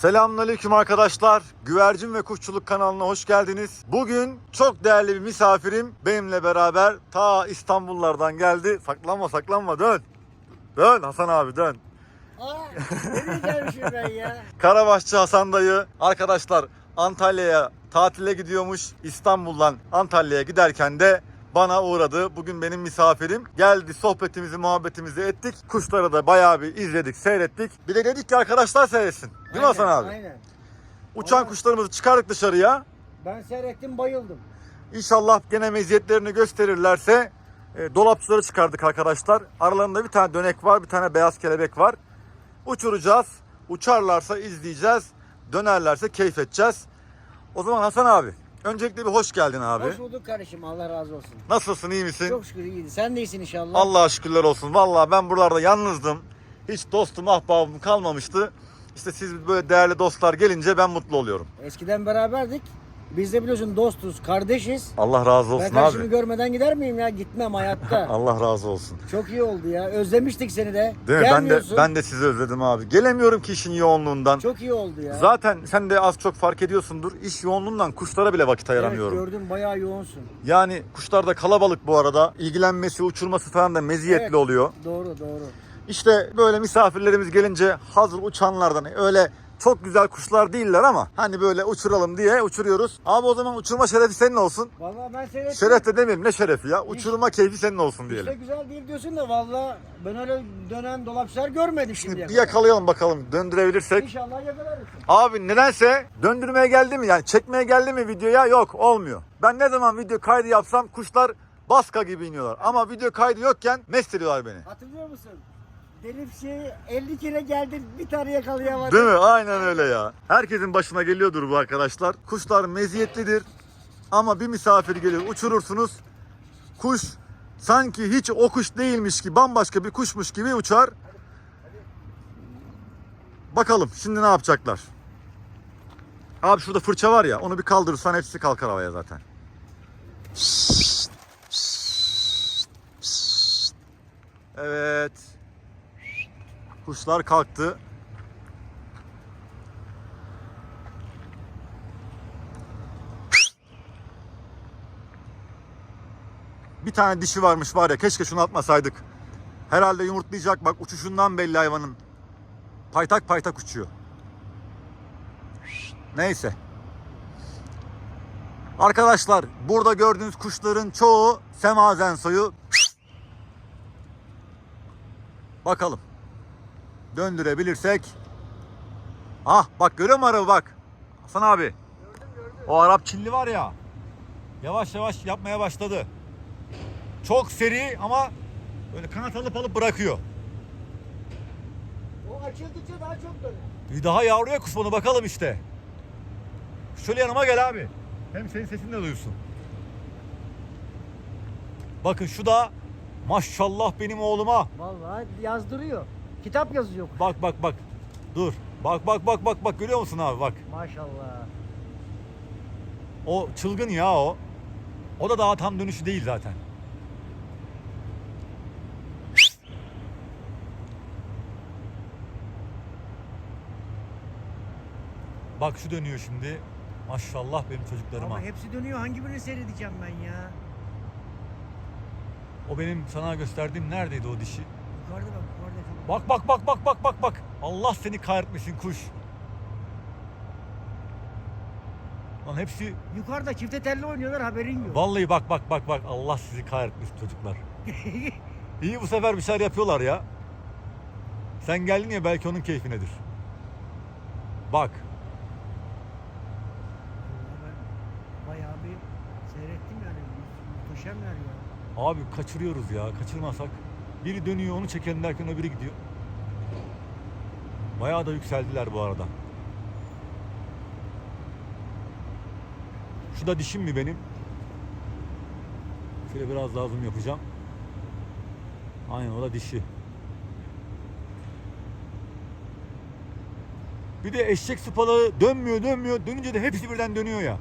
Selamünaleyküm arkadaşlar. Güvercin ve Kuşçuluk kanalına hoş geldiniz. Bugün çok değerli bir misafirim benimle beraber ta İstanbullardan geldi. Saklanma saklanma dön. Dön Hasan abi dön. Aa, nereye gelmişim ben ya? Karabaşçı Hasan dayı arkadaşlar Antalya'ya tatile gidiyormuş. İstanbul'dan Antalya'ya giderken de bana uğradı. Bugün benim misafirim. Geldi sohbetimizi muhabbetimizi ettik. Kuşları da bayağı bir izledik seyrettik. Bir de dedik ki arkadaşlar seyretsin. Değil mi Hasan abi? Aynen. Uçan Aynen. kuşlarımızı çıkardık dışarıya. Ben seyrettim bayıldım. İnşallah gene meziyetlerini gösterirlerse e, dolapçıları çıkardık arkadaşlar. Aralarında bir tane dönek var, bir tane beyaz kelebek var. Uçuracağız. Uçarlarsa izleyeceğiz. Dönerlerse keyif edeceğiz. O zaman Hasan abi, öncelikle bir hoş geldin abi. Hoş bulduk kardeşim Allah razı olsun. Nasılsın, iyi misin? Çok şükür iyiydi. Sen de iyisin inşallah. Allah'a şükürler olsun. Vallahi ben buralarda yalnızdım. Hiç dostum, ahbabım kalmamıştı. İşte siz böyle değerli dostlar gelince ben mutlu oluyorum. Eskiden beraberdik. Biz de biliyorsun dostuz, kardeşiz. Allah razı Ben olsun kardeşimi abi. görmeden gider miyim ya? Gitmem hayatta. Allah razı olsun. Çok iyi oldu ya. Özlemiştik seni de. Değil mi? Ben de ben de sizi özledim abi. Gelemiyorum ki işin yoğunluğundan. Çok iyi oldu ya. Zaten sen de az çok fark ediyorsundur. İş yoğunluğundan kuşlara bile vakit ayıramıyorum. Evet gördüm bayağı yoğunsun. Yani kuşlar da kalabalık bu arada. İlgilenmesi, uçurması falan da meziyetli Evet. oluyor. Doğru doğru. İşte böyle misafirlerimiz gelince hazır uçanlardan öyle çok güzel kuşlar değiller ama hani böyle uçuralım diye uçuruyoruz. Abi o zaman uçurma şerefi senin olsun. Vallahi ben seyrettim. Şeref de demeyelim ne şerefi ya. Uçurma keyfi senin olsun İşte diyelim. güzel değil diyorsun da vallahi ben öyle dönen dolapçılar görmedim şimdiye Şimdi bir yakalayalım bakalım döndürebilirsek. İnşallah yakalarız. Abi nedense döndürmeye geldi mi yani çekmeye geldi mi videoya yok olmuyor. Ben ne zaman video kaydı yapsam kuşlar baska gibi iniyorlar. Ama video kaydı yokken mest ediyorlar beni. Hatırlıyor musun? Delip şey 50 kere geldi bir tane yakalayamadı. Değil mi? Aynen öyle ya. Herkesin başına geliyordur bu arkadaşlar. Kuşlar meziyetlidir. Ama bir misafir gelir uçurursunuz. Kuş sanki hiç o kuş değilmiş gibi bambaşka bir kuşmuş gibi uçar. Bakalım şimdi ne yapacaklar. Abi şurada fırça var ya onu bir kaldırırsan hepsi kalkar havaya zaten. Evet. Kuşlar kalktı. Bir tane dişi varmış var ya keşke şunu atmasaydık. Herhalde yumurtlayacak bak uçuşundan belli hayvanın. Paytak paytak uçuyor. Neyse. Arkadaşlar burada gördüğünüz kuşların çoğu semazen soyu. Bakalım. Döndürebilirsek. Ah bak görüyor musun araba bak. Hasan abi. O Arap Çinli var ya. Yavaş yavaş yapmaya başladı. Çok seri ama böyle kanat alıp alıp bırakıyor. O açıldıkça daha çok dönüyor. Bir daha yavruya kus bunu bakalım işte. Şöyle yanıma gel abi. Hem senin sesini de duysun. Bakın şu da maşallah benim oğluma. Vallahi yazdırıyor. Kitap yazıyor. Bak bak bak. Dur. Bak bak bak bak bak görüyor musun abi bak. Maşallah. O çılgın ya o. O da daha tam dönüşü değil zaten. Bak şu dönüyor şimdi. Maşallah benim çocuklarıma. Ama hepsi dönüyor. Hangi birini seyredeceğim ben ya? O benim sana gösterdiğim neredeydi o dişi? Bak. Bak bak bak bak bak bak bak. Allah seni kahretmesin kuş. Lan hepsi Yukarıda çifte telli oynuyorlar haberin yok. vallahi bak bak bak bak Allah sizi kahretmesin çocuklar. İyi bu sefer bir şeyler yapıyorlar ya. Sen geldin ya belki onun keyfinedir. Bak. Vallahi ben bayağı bir seyrettim yani. Muhteşemler ya. Abi kaçırıyoruz ya. Kaçırmasak. Biri dönüyor onu çekelim derken öbürü gidiyor. Bayağı da yükseldiler bu arada. Şu da dişim mi benim? Şöyle biraz daha zoom yapacağım. Aynen o da dişi. Bir de eşek sıpaları dönmüyor dönmüyor. Dönünce de hepsi birden dönüyor ya.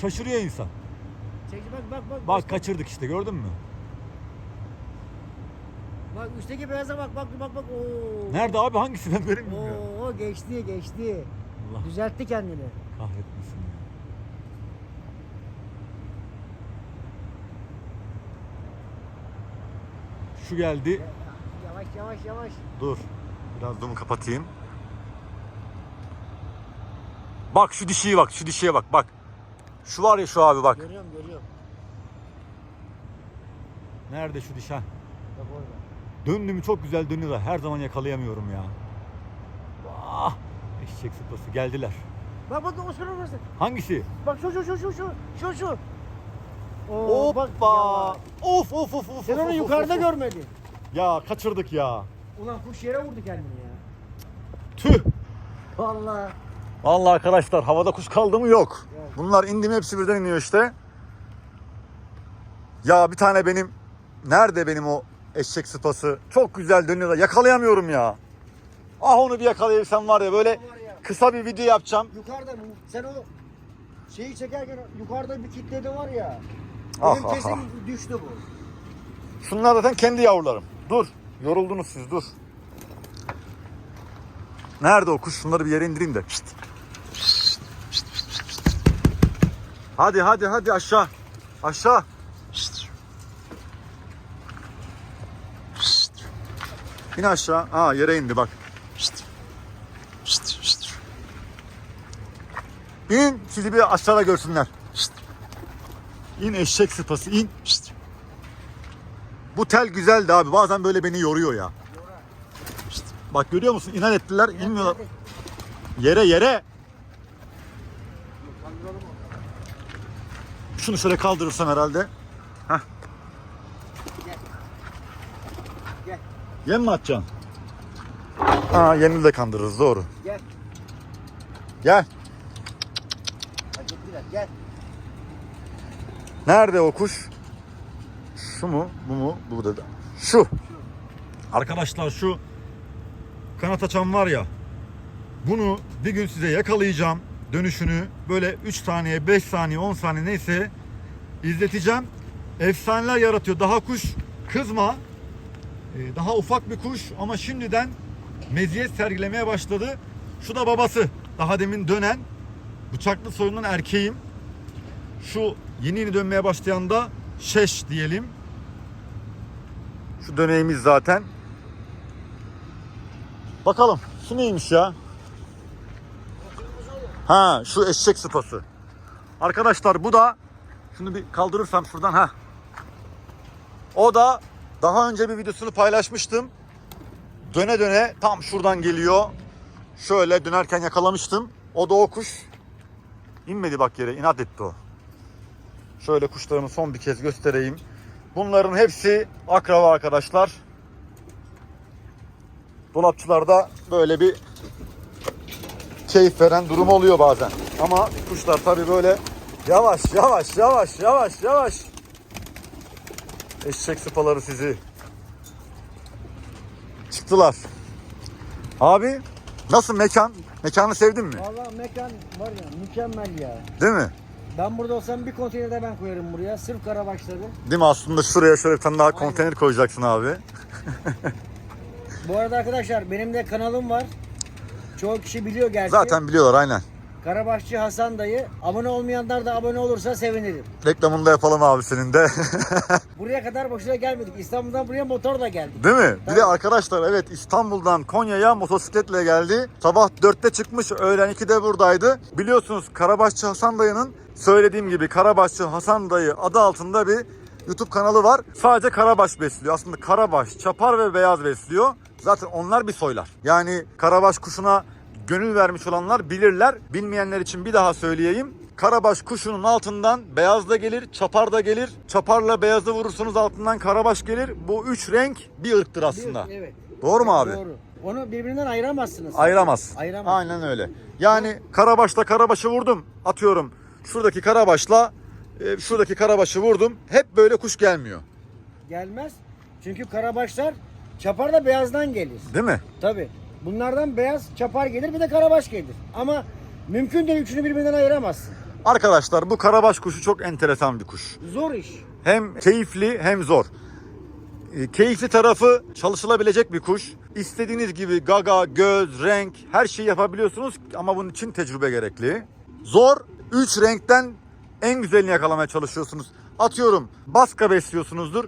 Şaşırıyor insan. Çekil bak bak bak. Bak kaçırdık işte gördün mü? Bak üstteki beyaza bak bak bak bak. Oo. Nerede abi hangisi ben benim bilmiyorum. Oo geçti geçti. Allah Düzeltti kendini. kahretmesin ya. Şu geldi. Yavaş yavaş yavaş. Dur. Biraz zoom'u kapatayım. Bak şu dişiye bak, şu dişiye bak, bak. Şu var ya şu abi bak. Görüyorum görüyorum. Nerede şu diş ha? Bak orada. Döndü mü çok güzel dönüyor da her zaman yakalayamıyorum ya. Ah! Eşek sıpası geldiler. Bak bak o orası. Hangisi? Bak şu şu şu şu şu şu şu. Oo, bak Hoppa! ya. Of of of of. Sen onu of, yukarıda of. görmedin. Ya kaçırdık ya. Ulan kuş yere vurdu kendini ya. Tüh! Vallahi. Vallahi arkadaşlar havada kuş kaldı mı yok. Evet. Bunlar indi mi hepsi birden iniyor işte. Ya bir tane benim nerede benim o eşek sıpası? Çok güzel dönüyor da yakalayamıyorum ya. Ah onu bir yakalayabilsem var ya böyle kısa bir video yapacağım. Yukarıda? Sen o şeyi çekerken yukarıda bir kitledi var ya. Ah, Benim ah, kesin ah. düştü bu. Şunlar zaten kendi yavrularım. Dur. Yoruldunuz siz dur. Nerede o kuş? Şunları bir yere indireyim de. Şşt. Hadi hadi hadi aşağı. Aşağı. Şşt. Şşt. İn aşağı. Aa yere indi bak. Şşt. Şşt, şşt. İn sizi bir aşağıda görsünler. Şşt. İn eşek sıpası in. Şşt. Bu tel güzeldi abi. Bazen böyle beni yoruyor ya. Şşt, bak görüyor musun? İnat ettiler. inmiyorlar. Yere yere. Şunu şöyle kaldırırsam herhalde. Heh. Yem mi atacaksın? Aa yemini de kandırırız doğru. Gel. Gel. Hak ettiler. Gel. Nerede o kuş? Şu mu? Bu mu? Bu da. Şu. Arkadaşlar şu kanat açan var ya. Bunu bir gün size yakalayacağım. Dönüşünü böyle 3 saniye, 5 saniye, 10 saniye neyse izleteceğim. Efsaneler yaratıyor. Daha kuş kızma. Ee, Daha ufak bir kuş ama şimdiden meziyet sergilemeye başladı. Şu da babası. Daha demin dönen bıçaklı soyundan erkeğim. Şu yeni yeni dönmeye başlayan da şeş diyelim. Şu döneğimiz zaten. Bakalım şu neymiş ya? Ha şu eşek sıpası. Arkadaşlar bu da şunu bir kaldırırsam şuradan ha. O da daha önce bir videosunu paylaşmıştım. Döne döne tam şuradan geliyor. Şöyle dönerken yakalamıştım. O da o kuş. İnmedi bak yere inat etti o. Şöyle kuşlarımı son bir kez göstereyim. Bunların hepsi akraba arkadaşlar. Dolapçılarda böyle bir keyif veren durum oluyor bazen. Ama kuşlar tabii böyle yavaş yavaş yavaş yavaş yavaş. Eşek sıpaları sizi. Çıktılar. Abi nasıl mekan? Mekanı sevdin mi? Vallahi mekan var ya mükemmel ya. Değil mi? Ben burada olsam bir konteynerde ben koyarım buraya. Sırf karabaşları. Değil mi? Aslında şuraya şöyle bir tane daha Aynen. konteyner koyacaksın abi. Bu arada arkadaşlar benim de kanalım var. Çoğu kişi biliyor gerçi. Zaten biliyorlar aynen. Karabaşçı Hasan dayı. Abone olmayanlar da abone olursa sevinirim. Reklamını da yapalım abi senin de. Buraya kadar boşuna gelmedik. İstanbul'dan buraya motorla geldik. Değil mi? Bir Tabii. de arkadaşlar evet İstanbul'dan Konya'ya motosikletle geldi. Sabah 4'te çıkmış, öğlen 2'de buradaydı. Biliyorsunuz Karabaşçı Hasan dayının söylediğim gibi Karabaşçı Hasan dayı adı altında bir YouTube kanalı var. Sadece Karabaş besliyor. Aslında Karabaş, Çapar ve Beyaz besliyor. Zaten onlar bir soylar. Yani Karabaş kuşuna gönül vermiş olanlar bilirler. Bilmeyenler için bir daha söyleyeyim. Karabaş kuşunun altından beyaz da gelir, çapar da gelir. Çaparla beyazı vurursunuz altından karabaş gelir. Bu üç renk bir ırktır aslında. Bir- evet. Doğru mu abi? Doğru. Onu birbirinden ayıramazsınız. Ayıramaz. Ayıramaz. Aynen öyle. Yani karabaşla karabaşı vurdum. Atıyorum şuradaki karabaşla e, şuradaki karabaşı vurdum. Hep böyle kuş gelmiyor. Gelmez. Çünkü karabaşlar çapar da beyazdan gelir. Değil mi? Tabi. Bunlardan beyaz çapar gelir bir de karabaş gelir. Ama mümkün değil üçünü birbirinden ayıramazsın. Arkadaşlar bu karabaş kuşu çok enteresan bir kuş. Zor iş. Hem keyifli hem zor. e, keyifli tarafı çalışılabilecek bir kuş. İstediğiniz gibi gaga, göz, renk her şeyi yapabiliyorsunuz ama bunun için tecrübe gerekli. Zor. 3 renkten en güzelini yakalamaya çalışıyorsunuz. Atıyorum baska besliyorsunuzdur.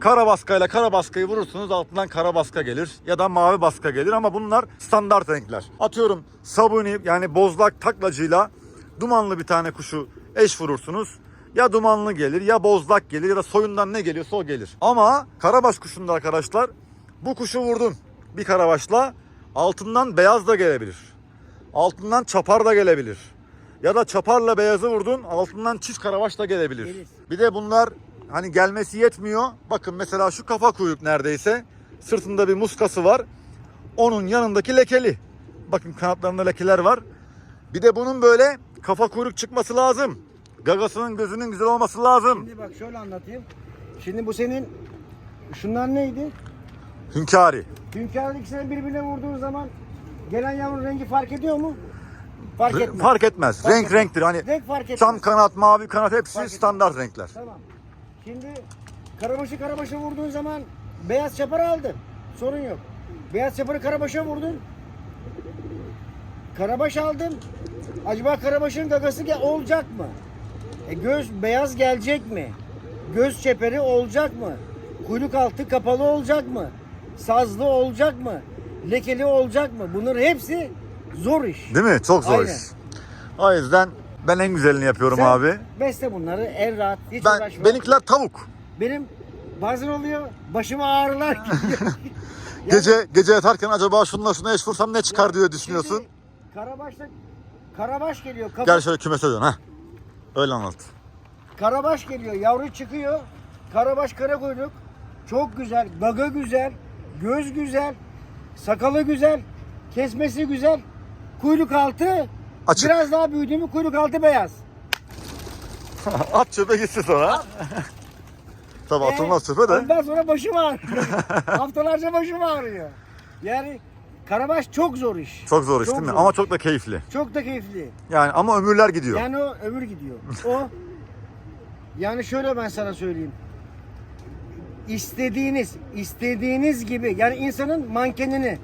Kara baskayla kara baskayı vurursunuz altından kara baska gelir ya da mavi baska gelir ama bunlar standart renkler. Atıyorum sabuni yani bozlak taklacıyla dumanlı bir tane kuşu eş vurursunuz. Ya dumanlı gelir ya bozlak gelir ya da soyundan ne geliyorsa o gelir. Ama karabaş kuşunda arkadaşlar bu kuşu vurdun bir karabaşla altından beyaz da gelebilir. Altından çapar da gelebilir. Ya da çaparla beyazı vurdun altından çift karabaş da gelebilir. Bir de bunlar hani gelmesi yetmiyor. Bakın mesela şu kafa kuyruk neredeyse. Sırtında bir muskası var. Onun yanındaki lekeli. Bakın kanatlarında lekeler var. Bir de bunun böyle kafa kuyruk çıkması lazım. Gagasının gözünün güzel olması lazım. Şimdi bak şöyle anlatayım. Şimdi bu senin şunlar neydi? Hünkari. Hünkârın ikisini birbirine vurduğun zaman gelen yavrun rengi fark ediyor mu? Fark etmez. Fark etmez. Fark renk etmez. renktir. Hani Renk fark etmez. çam kanat, mavi kanat hepsi Fark etmez. standart renkler. Tamam. Şimdi karabaşı karabaşa vurduğun zaman beyaz çapar aldın. Sorun yok. Beyaz çaparı karabaşa vurdun. Karabaş aldın. Acaba karabaşın gagası olacak mı? E göz beyaz gelecek mi? Göz çeperi olacak mı? Kuyruk altı kapalı olacak mı? Sazlı olacak mı? Lekeli olacak mı? Bunların hepsi zor iş. Değil mi? Çok zor Aynen. iş. O yüzden ben en güzelini yapıyorum Sen abi. Besle bunları en rahat. Hiç Ben uğraşma. benimkiler tavuk. Benim bazen oluyor başıma ağrılar geliyor. Gece gece yatarken acaba şununla şuna eş vursam ne çıkar diye düşünüyorsun. Şimdi Karabaş'ta Karabaş geliyor. Kafa, Gel şöyle kümese dön ha. Öyle anlat. Karabaş geliyor. Yavru çıkıyor. Karabaş kara kuyruk. Çok güzel. Gaga güzel. Göz güzel. Sakalı güzel. Kesmesi güzel. Kuyruk altı Açık. biraz daha büyüdü mü kuyruk altı beyaz. At çöpe gitsin sonra. Tabii Ee, atılmaz çöpe de. Ondan sonra başım ağrıyor. Haftalarca başım ağrıyor. Yani Karabaş çok zor iş. Çok zor iş Çok değil mi? zor. Ama çok da keyifli. Çok da keyifli. Yani ama ömürler gidiyor. Yani o ömür gidiyor. O yani şöyle ben sana söyleyeyim. İstediğiniz, istediğiniz gibi yani insanın mankenini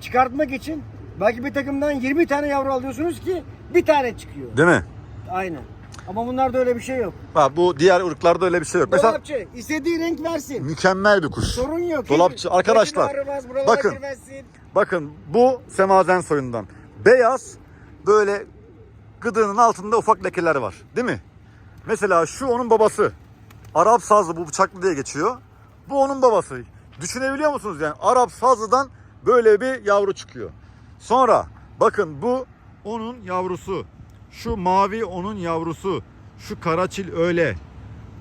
çıkartmak için belki bir takımdan 20 tane yavru alıyorsunuz ki bir tane çıkıyor. Değil mi? Aynen. Ama bunlarda öyle bir şey yok. Ha, bu diğer ırklarda öyle bir şey yok. Mesela Dolapçı istediği renk versin. mükemmel bir kuş. Sorun yok. Dolapçı. Arkadaşlar, ağrımaz, buralara bakın. girmezsin. Bakın bu semazen soyundan. Beyaz böyle gıdığının altında ufak lekeler var. Değil mi? Mesela şu onun babası. Arap sazlı bu bıçaklı diye geçiyor. Bu onun babası. Düşünebiliyor musunuz yani? Arap sazlıdan böyle bir yavru çıkıyor. Sonra bakın bu onun yavrusu. Şu mavi onun yavrusu. Şu karaçil öyle.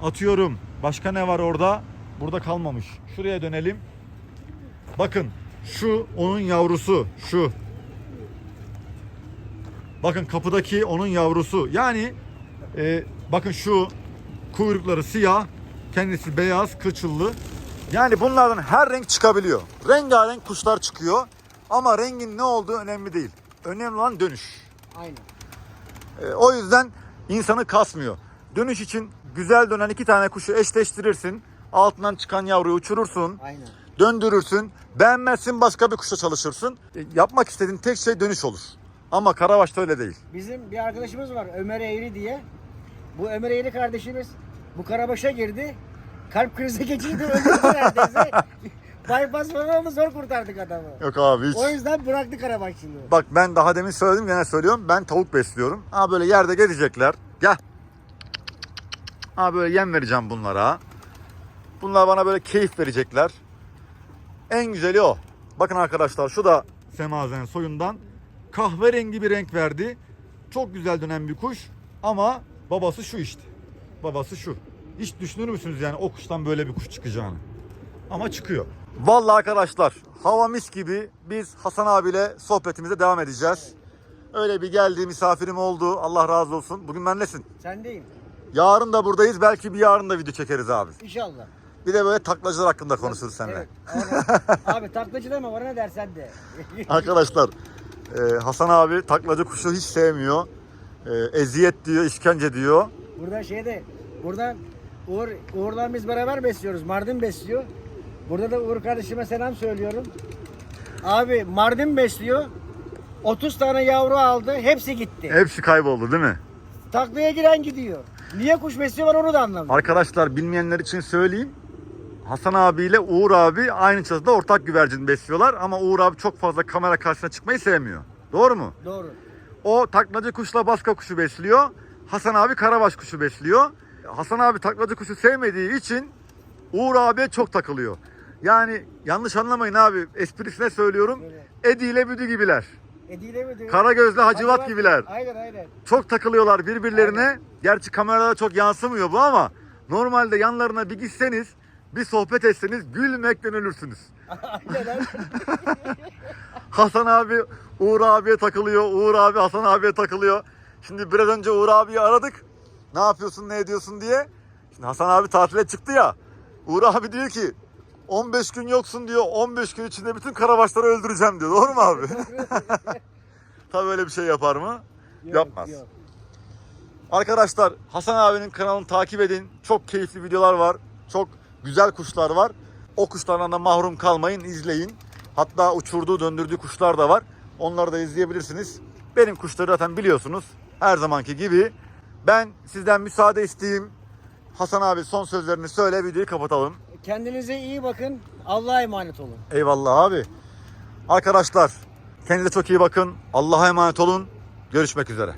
Atıyorum. Başka ne var orada? Burada kalmamış. Şuraya dönelim. Bakın şu onun yavrusu. Şu. Bakın kapıdaki onun yavrusu. Yani e, bakın şu kuyrukları siyah. Kendisi beyaz, kılçıllı. Yani bunlardan her renk çıkabiliyor. Rengarenk kuşlar çıkıyor. Ama rengin ne olduğu önemli değil. Önemli olan dönüş. Aynen. E, o yüzden insanı kasmıyor. Dönüş için güzel dönen iki tane kuşu eşleştirirsin. Altından çıkan yavruyu uçurursun. Aynen. Döndürürsün. Beğenmezsin başka bir kuşa çalışırsın. E, yapmak istediğin tek şey dönüş olur. Ama Karabaş'ta öyle değil. Bizim bir arkadaşımız var Ömer Eğri diye. Bu Ömer Eğri kardeşimiz bu Karabaş'a girdi. Kalp krizi geçirdi öldü neredeyse. Bypass falan oldu zor kurtardık adamı. Yok abi hiç. O yüzden bıraktı Karabaşçılığı. Bak ben daha demin söyledim gene söylüyorum. Ben tavuk besliyorum. Ha böyle yerde gezecekler. Gel. Ha böyle yem vereceğim bunlara. Bunlar bana böyle keyif verecekler. En güzeli o. Bakın arkadaşlar şu da semazen soyundan. Kahverengi bir renk verdi. Çok güzel dönen bir kuş. Ama babası şu işte. Babası şu. Hiç düşünür müsünüz yani o kuştan böyle bir kuş çıkacağını? Ama çıkıyor. Vallahi arkadaşlar hava mis gibi biz Hasan abiyle sohbetimize devam edeceğiz. Öyle bir geldi misafirim oldu. Allah razı olsun. Bugün benlesin. Sendeyim. Yarın da buradayız. Belki bir yarın da video çekeriz abi. İnşallah. Bir de böyle taklacılar hakkında konuşuruz seninle. Evet. Abi, abi taklacı deme bana ne dersen de. Arkadaşlar e, Hasan abi taklacı kuşu hiç sevmiyor. E, eziyet diyor, işkence diyor. Burada şeyde buradan Uğur, Uğur'la biz beraber besliyoruz. Mardin besliyor. Burada da Uğur kardeşime selam söylüyorum. Abi Mardin besliyor. 30 tane yavru aldı. Hepsi gitti. Hepsi kayboldu değil mi? Taklaya giren gidiyor. Niye kuş besliyorlar onu da anlamıyorum. Arkadaşlar bilmeyenler için söyleyeyim. Hasan abiyle Uğur abi aynı çatıda ortak güvercin besliyorlar ama Uğur abi çok fazla kamera karşısına çıkmayı sevmiyor. Doğru mu? Doğru. O taklacı kuşla baska kuşu besliyor. Hasan abi karabaş kuşu besliyor. Hasan abi taklacı kuşu sevmediği için Uğur abiye çok takılıyor. Yani yanlış anlamayın abi. Esprisine söylüyorum. Edi ile Büdü gibiler. Edile mi diyor? Kara gözlü hacivat gibiler. Aynen aynen. Çok takılıyorlar birbirlerine. Gerçi kamerada çok yansımıyor bu ama normalde yanlarına bir gitseniz bir sohbet etseniz gülmekten ölürsünüz. aynen aynen. Hasan abi Uğur abiye takılıyor. Uğur abi Hasan abiye takılıyor. Şimdi biraz önce Uğur abiyi aradık. Ne yapıyorsun ne ediyorsun diye. Şimdi Hasan abi tatile çıktı ya. Uğur abi diyor ki 15 gün yoksun diyor. 15 gün içinde bütün karabaşları öldüreceğim diyor. Doğru mu abi? Tabii öyle bir şey yapar mı? Yok, Yapmaz. yok. Arkadaşlar Hasan abinin kanalını takip edin. Çok keyifli videolar var. Çok güzel kuşlar var. O kuşlardan da mahrum kalmayın, izleyin. Hatta uçurduğu, döndürdüğü kuşlar da var. Onları da izleyebilirsiniz. Benim kuşları zaten biliyorsunuz. Her zamanki gibi. Ben sizden müsaade isteyeyim. Hasan abi son sözlerini söyle, videoyu kapatalım. Kendinize iyi bakın. Allah'a emanet olun. Eyvallah abi. Arkadaşlar kendinize çok iyi bakın. Allah'a emanet olun. Görüşmek üzere.